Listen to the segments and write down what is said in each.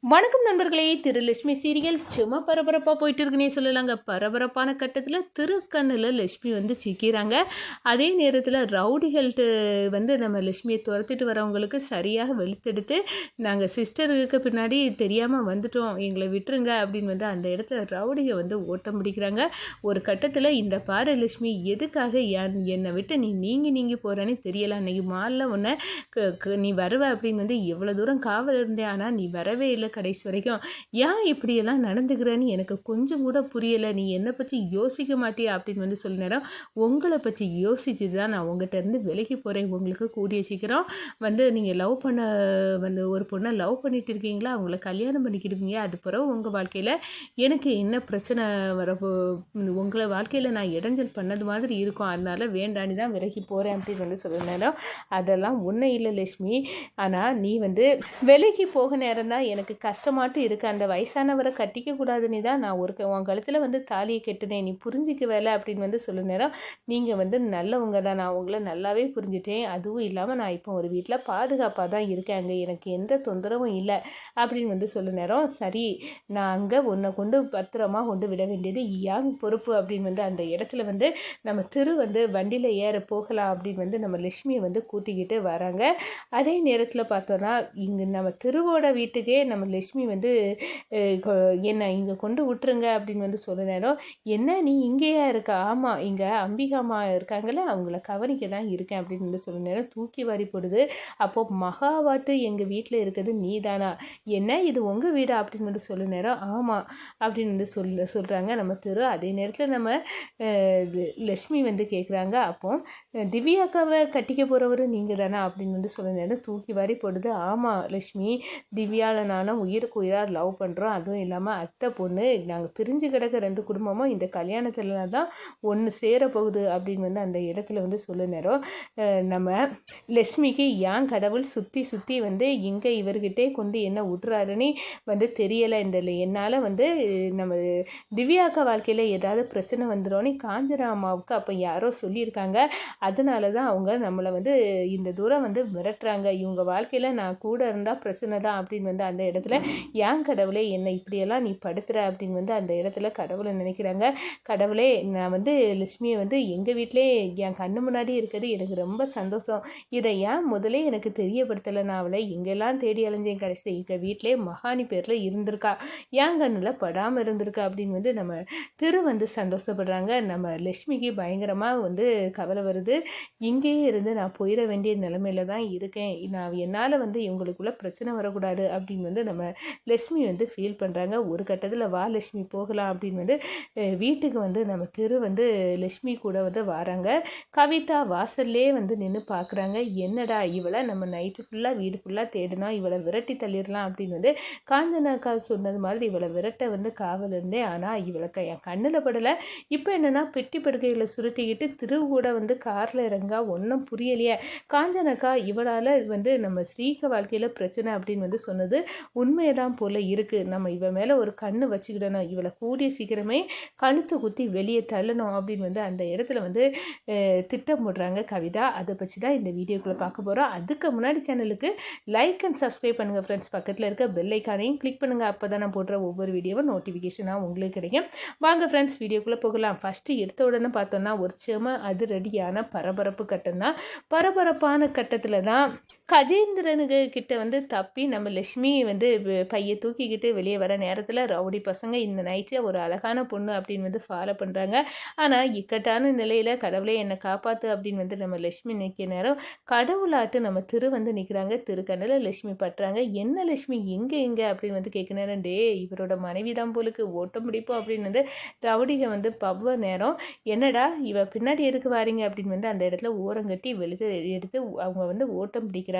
வணக்கம் நண்பர்களே திரு லட்சுமி சீரியல். சும்மா பரபரப்பாக போயிட்டு இருக்குன்னே சொல்லலாங்க. பரபரப்பான கட்டத்தில் திருக்கண்ணில் லட்சுமி வந்து சிக்கிறாங்க. அதே நேரத்தில் ரவுடிகள்ட்டு வந்து நம்ம லட்சுமியை துரத்திட்டு வரவங்களுக்கு சரியாக வெளுத்தெடுத்து நாங்கள் சிஸ்டருக்கு பின்னாடி தெரியாமல் வந்துட்டோம் எங்களை விட்டுருங்க அப்படின்னு வந்து அந்த இடத்துல ரவுடிகை வந்து ஓட்டம் பிடிக்கிறாங்க. ஒரு கட்டத்தில் இந்த பாரு லட்சுமி எதுக்காக என் என்னை விட்டு நீ நீங்கி நீங்கி போகிறேன்னு தெரியலை. அன்னைக்கு மாலில் உன்னை க- க- நீ வருவ அப்படின்னு வந்து எவ்வளோ தூரம் காவல் இருந்தேன் ஆனால் நீ வரவே இல்லை. கடைசி வரைக்கும் ஏன் இப்படியெல்லாம் நடந்துக்கிறேன்னு எனக்கு கொஞ்சம் கூட புரியலை. நீ என்னை பற்றி யோசிக்க மாட்டியா? அப்படின்னு வந்து சொல்ல நேரம் உங்களை பற்றி யோசிச்சு தான் நான் உங்கள்கிட்ட இருந்து விலகி போகிறேன் உங்களுக்கு கூடிய சீக்கிரம் வந்து நீங்கள் லவ் பண்ண வந்து ஒரு பொண்ணை லவ் பண்ணிட்டு இருக்கீங்களா? அவங்கள கல்யாணம் பண்ணிக்கிடுவீங்க. அது பிறகு உங்கள் வாழ்க்கையில் எனக்கு என்ன பிரச்சனை வரப்போ உங்களை வாழ்க்கையில் நான் இடைஞ்சல் பண்ணது மாதிரி இருக்கும். அதனால வேண்டான்னு தான் விலகி போகிறேன் அப்படின்னு வந்து சொல்ல நேரம் அதெல்லாம் ஒன்றும் இல்லை லட்சுமி. ஆனால் நீ வந்து விலகி போக நேரம் தான் எனக்கு கஷ்டமாட்டு இருக்கு. அந்த வயசானவரை கட்டிக்க கூடாதுன்னு தான். நான் ஒரு உன் கழுத்தில் வந்து தாலியை கெட்டுனேன். நீ புரிஞ்சிக்க வேலை அப்படின்னு வந்து சொல்ல நேரம் நீங்கள் வந்து நல்லவங்க தான். நான் உங்களை நல்லாவே புரிஞ்சுட்டேன். அதுவும் இல்லாமல் நான் இப்போ ஒரு வீட்டில் பாதுகாப்பாக தான் இருக்கேன் அங்கே. எனக்கு எந்த தொந்தரவும் இல்லை அப்படின்னு வந்து சொல்ல நேரம் சரி நான் அங்கே உன்னை கொண்டு பத்திரமா கொண்டு விட வேண்டியது யாங் பொறுப்பு அப்படின்னு வந்து அந்த இடத்துல வந்து நம்ம திரு வந்து வண்டியில் ஏற போகலாம் அப்படின்னு வந்து நம்ம லட்சுமியை வந்து கூட்டிக்கிட்டு வராங்க. அதே நேரத்தில் பார்த்தோன்னா இங்கே நம்ம திருவோட வீட்டுக்கே நம்ம லக்ஷ்மி வந்து கொ- என்னை இங்கே கொண்டு விட்டுருங்க அப்படின்னு வந்து சொல்ல நேரம் என்ன நீ இங்கேயா இருக்க? ஆமாம் இங்கே அம்பிகாமா இருக்காங்களே அவங்கள கவனிக்க தான் இருக்கேன் அப்படின்னு வந்து சொல்ல நேரம் தூக்கி வாரி போடுது. அப்போது மகாவாட்டு எங்கள் வீட்டில் இருக்கிறது நீ தானா? என்ன இது உங்கள் வீடா? அப்படின்னு வந்து சொல்ல நேரம் ஆமாம் அப்படின்னு வந்து சொல்ல சொல்கிறாங்க நம்ம திரு அதே நேரத்தில் நம்ம லக்ஷ்மி வந்து கேட்குறாங்க அப்போ திவ்யாக்காவை கட்டிக்க போகிறவரும் நீங்கள் தானே? அப்படின்னு வந்து சொல்ல நேரம் தூக்கி வாரி போடுது. ஆமாம் லக்ஷ்மி திவ்யாவில் நானும் உயிருக்கு உயிராக லவ் பண்ணுறோம் அதுவும் இல்லாமல் அத்தை பொண்ணு நாங்கள் பிரிஞ்சு கிடக்க ரெண்டு குடும்பமும் இந்த கல்யாணத்தில் தான் ஒன்று சேர போகுது அப்படின்னு வந்து அந்த இடத்துல வந்து சொல்ல நேரம். நம்ம லக்ஷ்மிக்கு ஏன் கடவுள் சுற்றி சுற்றி வந்து இங்கே இவர்கிட்டே கொண்டு என்ன விட்றாருன்னு வந்து தெரியலை. இந்த என்னால் வந்து நம்ம திவ்யாக்கா வாழ்க்கையில் ஏதாவது பிரச்சனை வந்துடும் காஞ்சராமாவுக்கு அம்மாவுக்கு அப்போ யாரோ சொல்லியிருக்காங்க. அதனால தான் அவங்க நம்மளை வந்து இந்த தூரம் வந்து மிரட்டுறாங்க. இவங்க வாழ்க்கையில் நான் கூட இருந்தால் பிரச்சனை தான் அப்படின்னு வந்து அந்த இடத்துல ஏன் கடவுளே என்னை இப்படியெல்லாம் நீ படுத்துற? அப்படின்னு வந்து அந்த இடத்துல கடவுளை நினைக்கிறாங்க. கடவுளே நான் வந்து லட்சுமியை வந்து எங்கள் வீட்டிலே என் கண்ணு முன்னாடி இருக்கிறது எனக்கு ரொம்ப சந்தோஷம். இதை ஏன் முதலே எனக்கு தெரியப்படுத்தலை? நான் அவளை எங்கெல்லாம் தேடி அலைஞ்சேன்? கடைசியில் எங்கள் வீட்டிலே மகாணி பேரில் இருந்திருக்கா? என் கண்ணில் படாமல் இருந்திருக்கா? அப்படின்னு வந்து நம்ம திரு வந்து சந்தோஷப்படுறாங்க. நம்ம லட்சுமிக்கு பயங்கரமாக வந்து கவலை வருது. இங்கேயே இருந்து நான் போயிட வேண்டிய நிலமையில தான் இருக்கேன். நான் என்னால் வந்து இவங்களுக்குள்ள பிரச்சனை வரக்கூடாது. அப்படின்னு வந்து நம்ம லட்சுமி வந்து ஃபீல் பண்ணுறாங்க ஒரு கட்டத்தில் வா லக்ஷ்மி போகலாம் அப்படின்னு வந்து வீட்டுக்கு வந்து நம்ம தெரு வந்து லட்சுமி கூட வந்து வராங்க. கவிதா வாசல்லே வந்து நின்று பார்க்குறாங்க என்னடா இவளை நம்ம நைட்டு ஃபுல்லாக வீடு ஃபுல்லாக தேடினா இவளை விரட்டி தள்ளிடலாம் அப்படின்னு வந்து காஞ்சனாக்கா சொன்னது மாதிரி இவளை விரட்ட வந்து காவல் இருந்தேன் ஆனால் இவளை என் கண்ணில் படலை. இப்போ என்னன்னா பெட்டி படுக்கைகளை சுருட்டிக்கிட்டு திரு கூட வந்து காரில் இறங்கா ஒன்றும் புரியலையே. காஞ்சனக்கா இவளால் வந்து நம்ம ஸ்ரீக வாழ்க்கையில் பிரச்சனை அப்படின்னு வந்து சொன்னது உண்மையதான் போல இருக்குது நம்ம இவ மேலே ஒரு கண்ணு வச்சுக்கிடணும். இவளை கூடிய சீக்கிரமே கழுத்து குத்தி வெளியே தள்ளணும் அப்படின்னு வந்து அந்த இடத்துல வந்து திட்டம் போடுறாங்க கவிதா. அதை பற்றி தான் இந்த வீடியோக்குள்ளே பார்க்க போகிறோம் அதுக்கு முன்னாடி சேனலுக்கு லைக் அண்ட் சப்ஸ்கிரைப் பண்ணுங்கள் ஃப்ரெண்ட்ஸ் பக்கத்தில் இருக்க பெல் ஐக்கானையும் கிளிக் பண்ணுங்கள் அப்போ தான் நான் போடுற ஒவ்வொரு வீடியோவும் நோட்டிஃபிகேஷனாக உங்களுக்கு கிடைக்கும். வாங்க ஃப்ரெண்ட்ஸ் வீடியோக்குள்ளே போகலாம். ஃபஸ்ட்டு எடுத்த உடனே பார்த்தோன்னா ஒரு செம அதிரடியான பரபரப்பு கட்டம் தான் பரபரப்பான கட்டத்தில் தான் கஜேந்திரனுக்கு கிட்ட வந்து தப்பி நம்ம லட்சுமி வந்து பையை தூக்கிக்கிட்டு வெளியே வர நேரத்தில் ரவுடி பசங்க இந்த நைட்டில் ஒரு அழகான பொண்ணு அப்படின்னு வந்து ஃபாலோ பண்ணுறாங்க ஆனால் இக்கட்டான நிலையில் கடவுளே என்னை காப்பாற்று அப்படின்னு வந்து நம்ம லக்ஷ்மி நிற்க நேரம் கடவுளாட்டு நம்ம திரு வந்து நிற்கிறாங்க திருக்கண்ணில் லட்சுமி பட்டுறாங்க. என்ன லக்ஷ்மி எங்கே எங்கே? அப்படின்னு வந்து கேட்க நேரம் டே இவரோட மனைவி தான் போலுக்கு ஓட்டம் பிடிப்போம் அப்படின்னு வந்து ரவுடிக வந்து பவ்வ நேரம் என்னடா இவ பின்னாடி எதுக்கு வாரீங்க? அப்படின்னு வந்து அந்த இடத்துல ஓரங்கட்டி வெளுத்து எடுத்து அவங்க வந்து ஓட்டம் பிடிக்கிறாங்க.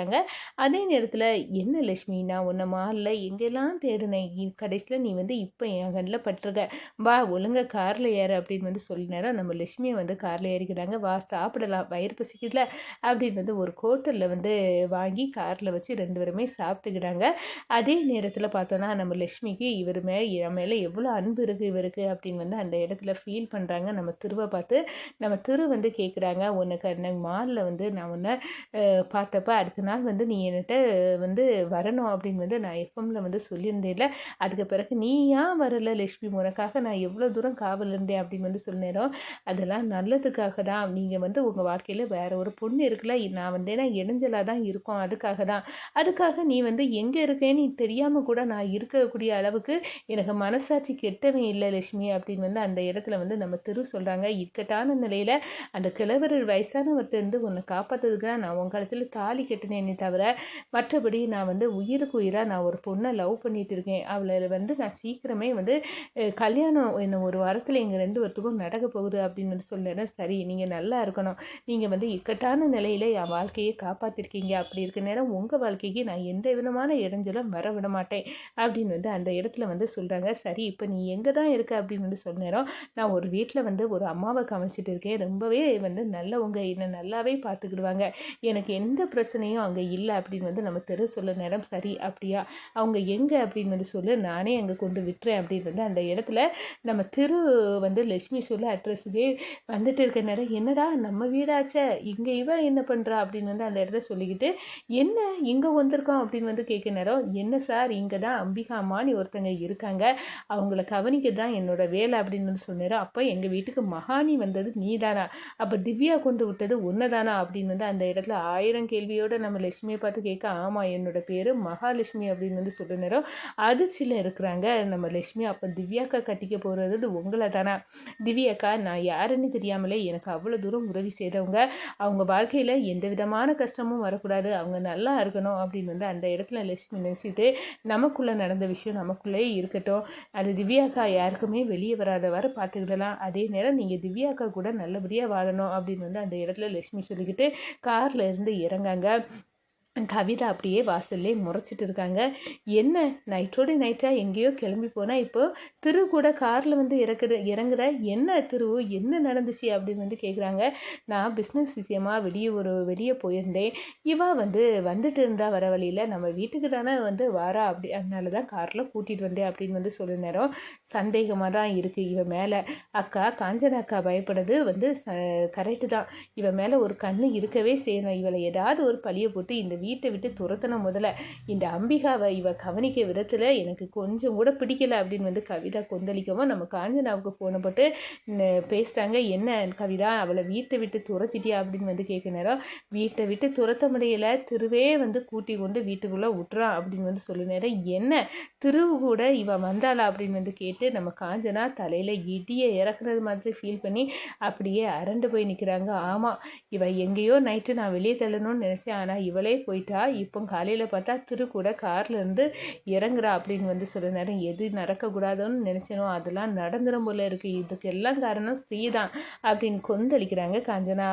அதே நேரத்தில் என்ன லட்சுமி நான் உன்னை மாலில் எங்கெல்லாம் தேடினேன் கடைசியில் நீ வந்து இப்போ என் கண்ணில் பட்டிருக்க. வா ஒழுங்காக காரில் ஏறு அப்படின்னு வந்து சொல்லினாரா நம்ம லட்சுமியை வந்து காரில் ஏறிக்கிறாங்க. வா சாப்பிடலாம். வயிறு பசிக்கல அப்படின்னு வந்து ஒரு ஹோட்டலில் வந்து வாங்கி காரில் வச்சு ரெண்டு பேருமே சாப்பிட்டுக்கிறாங்க. அதே நேரத்தில் பார்த்தோன்னா நம்ம லட்சுமிக்கு இவர் மேலே என் மேலே எவ்வளோ அன்பு இருக்குது இவருக்கு அப்படின்னு வந்து அந்த இடத்துல ஃபீல் பண்ணுறாங்க நம்ம திருவை பார்த்து நம்ம திரு வந்து கேட்குறாங்க உனக்கு அந்த மாலில் வந்து நான் உன்னை பார்த்தப்ப அடுத்த நாள் வந்து நீ என்கிட்ட வந்து வரணும் அப்படின்னு வந்து நான் எஃப்எம்மில் வந்து சொல்லியிருந்தேன்ல. அதுக்கு பிறகு நீ ஏன் வரல லக்ஷ்மி உனக்காக நான் எவ்வளோ தூரம் காவல் இருந்தேன் அப்படின்னு வந்து சொன்னேனோ அதெல்லாம் நல்லதுக்காக தான். நீங்கள் வந்து உங்கள் வாழ்க்கையில் வேற ஒரு பொண்ணு இருக்குல்ல நான் வந்து ஏன்னா இடைஞ்சலாக தான் இருக்கோம். அதுக்காக தான். அதுக்காக நீ வந்து எங்கே இருக்கேன்னு தெரியாமல் கூட நான் இருக்கக்கூடிய அளவுக்கு எனக்கு மனசாட்சி கெட்டவன் இல்லை லட்சுமி அப்படின்னு வந்து அந்த இடத்துல வந்து நம்ம திரு சொல்கிறாங்க இக்கட்டான நிலையில் அந்த கிழவர் வயசானவர்கிட்ட இருந்து உன்னை காப்பாற்றுறதுக்கு நான் உங்கள் காலத்தில் தாலி கட்டினேன். தவிர மற்றபடி நான் வந்து உயிருக்கு உயிராக நான் ஒரு பொண்ணை லவ் பண்ணிகிட்டு இருக்கேன். அவளை வந்து நான் சீக்கிரமே வந்து கல்யாணம் என்ன ஒரு வாரத்தில் எங்கள் ரெண்டு வருத்துக்கும் நடக்க போகுது அப்படின்னு வந்து சொன்னேன் சரி நீங்கள் நல்லா இருக்கணும். நீங்கள் வந்து இக்கட்டான நிலையில் என் வாழ்க்கையை காப்பாற்றிருக்கீங்க அப்படி இருக்க நேரம் உங்கள் வாழ்க்கைக்கு நான் எந்த விதமான இடைஞ்சலும் வர விட மாட்டேன். அப்படின்னு வந்து அந்த இடத்துல வந்து சொல்கிறாங்க சரி இப்போ நீ எங்கே தான் இருக்க? அப்படின்னு வந்து சொன்ன நேரம் நான் ஒரு வீட்டில் வந்து ஒரு அம்மாவை கவனிச்சிட்டு இருக்கேன். ரொம்பவே வந்து நல்லவங்க. என்னை நல்லாவே பார்த்துக்கிடுவாங்க. எனக்கு எந்த பிரச்சனையும் அங்கே இல்லை அப்படின்னு வந்து நம்ம தெரு சொல்ல நேரம் சரி அப்படியா? அவங்க எங்கே அப்படின்னு வந்து சொல்லு நானே அங்கே கொண்டு விட்டுறேன் அப்படின்னு வந்து அந்த இடத்துல நம்ம திரு வந்து லட்சுமி சொல்ல அட்ரஸுக்கே வந்துட்டு இருக்க நேரம் என்னடா நம்ம வீடாச்சே இங்கே இவன் என்ன பண்ணுறா அப்படின்னு வந்து அந்த இடத்துல சொல்லிக்கிட்டு என்ன இங்கே வந்திருக்கோம் அப்படின்னு வந்து கேட்க நேரம் என்ன சார் இங்கே தான் அம்பிகா அம்மான்னு ஒருத்தங்க இருக்காங்க அவங்கள கவனிக்க தான் என்னோட வேலை அப்படின்னு வந்து சொன்னார் அப்போ எங்கள் வீட்டுக்கு மகாணி வந்தது நீதானா? அப்போ திவ்யா கொண்டு விட்டது ஒன்னதானா அப்படின்னு வந்து அந்த இடத்துல ஆயிரம் கேள்வியோட நம்ம லட்சுமியை பார்த்து கேட்க ஆமாம் என்னோட பேர் மகாலட்சுமி அப்படின்னு வந்து சொல்ல நேரம் அதிர்ச்சியில் இருக்கிறாங்க. நம்ம லட்சுமி அப்போ திவ்யாக்கா கட்டிக்க போகிறது உங்களை தானே திவ்யாக்கா நான் யாருன்னு தெரியாமலே எனக்கு அவ்வளோ தூரம் உதவி செய்தவங்க. அவங்க வாழ்க்கையில் எந்த விதமான கஷ்டமும் வரக்கூடாது. அவங்க நல்லா இருக்கணும் அப்படின்னு வந்து அந்த இடத்துல லட்சுமி நினச்சிட்டு நமக்குள்ளே நடந்த விஷயம் நமக்குள்ளேயே இருக்கட்டும். அது திவ்யாக்கா யாருக்குமே வெளியே வராதவாறு பார்த்துக்கிடலாம். அதே நேரம் நீங்கள் திவ்யாக்கா கூட நல்லபடியாக வாழணும் அப்படின்னு வந்து அந்த இடத்துல லட்சுமி சொல்லிக்கிட்டு காரில் இருந்து இறங்காங்க கவிதா அப்படியே வாசல்லே முறைச்சிட்டு இருக்காங்க என்ன? நைட்டோடு நைட்டாக எங்கேயோ கிளம்பி போனால் இப்போது திரு கூட காரில் வந்து இறக்குற இறங்குற என்ன திரு? என்ன நடந்துச்சு? அப்படின்னு வந்து கேட்குறாங்க நான் பிஸ்னஸ் விஷயமா வெளியே ஒரு வெளியே போயிருந்தேன். இவா வந்து வந்துட்டு இருந்தா வர வழியில் நம்ம வீட்டுக்கு தானே வந்து வாரா அப்படி அதனால தான் காரில் கூட்டிகிட்டு வந்தேன் அப்படின்னு வந்து சொல்ல நேரம் சந்தேகமாக தான் இருக்குது இவன் மேலே. அக்கா காஞ்சனா அக்கா பயப்படுறது வந்து ச கரெக்டு தான். இவன் மேலே ஒரு கண்ணு இருக்கவே செய்யணும். இவளை ஏதாவது ஒரு பழியை போட்டு இந்த வீட்டை விட்டு துரத்தின முதல்ல. இந்த அம்பிகாவை இவ கவனிக்க விதத்தில் எனக்கு கொஞ்சம் கூட பிடிக்கல அப்படின்னு வந்து கவிதா கொந்தளிக்கவும் நம்ம காஞ்சனாவுக்கு ஃபோனை போட்டு பேசுகிறாங்க என்ன கவிதா? அவளை வீட்டை விட்டு துரத்திட்டியா? அப்படின்னு வந்து கேட்க நேரம் வீட்டை விட்டு துரத்த முடியல. திருவே வந்து கூட்டி கொண்டு வீட்டுக்குள்ளே விட்டுறான் அப்படின்னு வந்து சொல்ல நேரம் என்ன? திருவு கூட இவ வந்தாளா? அப்படின்னு வந்து கேட்டு நம்ம காஞ்சனா தலையில் இடியை இறக்குறது மாதிரி ஃபீல் பண்ணி அப்படியே அரண்டு போய் நிற்கிறாங்க ஆமாம் இவள் எங்கேயோ நைட்டு நான் வெளியே தள்ளணும்னு நினச்சேன். ஆனால் இவளே போய் போயிட்டா இப்போ காலையில் பார்த்தா திரு கூட கார்ல இருந்து இறங்குறா அப்படின்னு வந்து சொல்லியிருந்தாரு. நேரம் எது நடக்கக்கூடாதுன்னு நினச்சனோ அதெல்லாம் நடந்துடும் போல இருக்குது இதுக்கெல்லாம் காரணம் ஸ்ரீதான் அப்படின்னு கொந்தளிக்கிறாங்க காஞ்சனா.